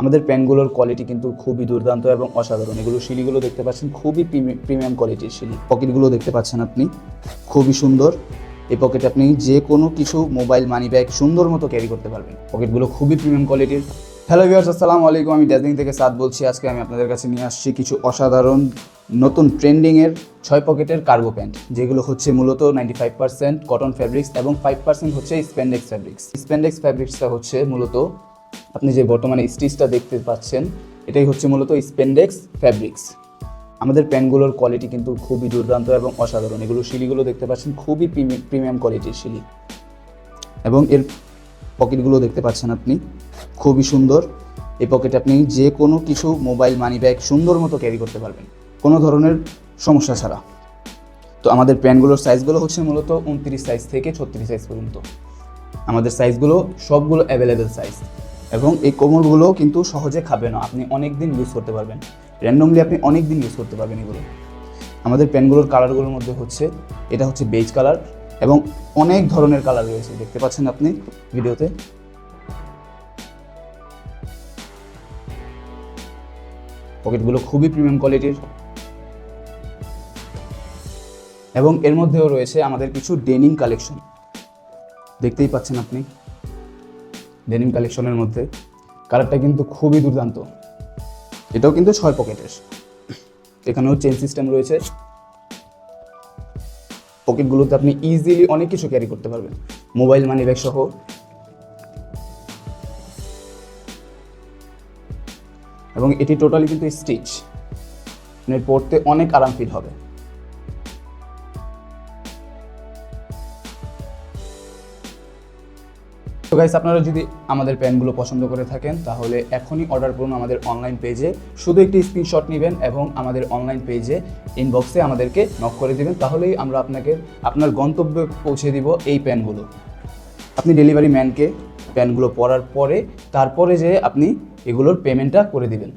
আমাদের প্যান্টগুলোর কোয়ালিটি কিন্তু খুবই দুর্দান্ত এবং অসাধারণ। এগুলো শিলিগুলো দেখতে পাচ্ছেন, খুবই প্রিমিয়াম কোয়ালিটির শিলি পকেটগুলো দেখতে পাচ্ছেন আপনি, খুবই সুন্দর। এই পকেটে আপনি যে কোনো কিছু মোবাইল মানি ব্যাগ সুন্দর মতো ক্যারি করতে পারবেন। পকেটগুলো খুবই প্রিমিয়াম কোয়ালিটির হ্যালো ভিউয়ার্স আসসালামু আলাইকুম। আমি ড্যাজিং থেকে সাদ বলছি। আজকে আমি আপনাদের কাছে নিয়ে আসছি কিছু অসাধারণ, নতুন ট্রেন্ডিংয়ের ছয় পকেটের কার্গো প্যান্ট যেগুলো হচ্ছে মূলত ninety five percent cotton fabrics এবং ফাইভ পার্সেন্ট হচ্ছে স্প্যান্ডেক্স ফ্যাব্রিক্স স্প্যান্ডেক্স ফ্যাব্রিক্সটা হচ্ছে মূলত আপনি যে বর্তমানে স্টিচটা দেখতে পাচ্ছেন, এটাই হচ্ছে মূলত স্পেন্ডেক্স ফ্যাব্রিক্স। আমাদের প্যান্টগুলোর কোয়ালিটি কিন্তু খুবই দুর্দান্ত এবং অসাধারণ। এগুলো শিলিগুলো দেখতে পাচ্ছেন, খুবই প্রিমিয়াম কোয়ালিটির শিলি। এবং এর পকেটগুলো দেখতে পাচ্ছেন আপনি, খুবই সুন্দর। এই পকেটে আপনি যে কোনো কিছু মোবাইল মানি ব্যাগ সুন্দর মতো ক্যারি করতে পারবেন, কোনো ধরনের সমস্যা ছাড়া। তো আমাদের প্যান্টগুলোর সাইজগুলো হচ্ছে মূলত উনত্রিশ সাইজ থেকে ছত্রিশ সাইজ পর্যন্ত। আমাদের সাইজগুলো সবগুলো অ্যাভেলেবেল সাইজ এবং এই কোমরগুলো কিন্তু সহজে খাবে না। আপনি অনেক দিন ইউজ করতে পারবেন। র্যান্ডমলি আপনি অনেক দিন ইউজ করতে পারবেন এগুলো। আমাদের পেনগুলোর কালারগুলোর মধ্যে হচ্ছে, এটা হচ্ছে বেজ কালার এবং অনেক ধরনের কালার রয়েছে। দেখতে পাচ্ছেন আপনি ভিডিওতে? পকেটগুলো খুবই প্রিমিয়াম কোয়ালিটির এবং এর মধ্যেও রয়েছে আমাদের কিছু ডেনিম কালেকশন দেখতেই পাচ্ছেন আপনি? ডেনিম কালেকশনের মধ্যে। কালারটা কিন্তু খুবই দুর্দান্ত। এটাও কিন্তু ছয় পকেটের এখানেও চেন সিস্টেম রয়েছে। পকেটগুলোতে আপনি ইজিলি অনেক কিছু ক্যারি করতে পারবেন। মোবাইল মানি ব্যাগ সহ। এবং এটি টোটালি কিন্তু স্টিচ মানে পড়তে অনেক আরাম ফিল হবে। তো গাইস আপনারা যদি আমাদের প্যানগুলো পছন্দ করে থাকেন, তাহলে এখনই অর্ডার করুন আমাদের অনলাইন পেজে শুধু একটি স্ক্রিনশট নেবেন এবং আমাদের অনলাইন পেজে ইনবক্সে আমাদেরকে নক করে দেবেন, তাহলেই আমরা আপনাকে, আপনার গন্তব্যে পৌঁছে দিব এই প্যানগুলো। আপনি ডেলিভারি ম্যানকে প্যানগুলো পরার পরে, তারপরে যে আপনি এগুলোর পেমেন্টটা করে দিবেন।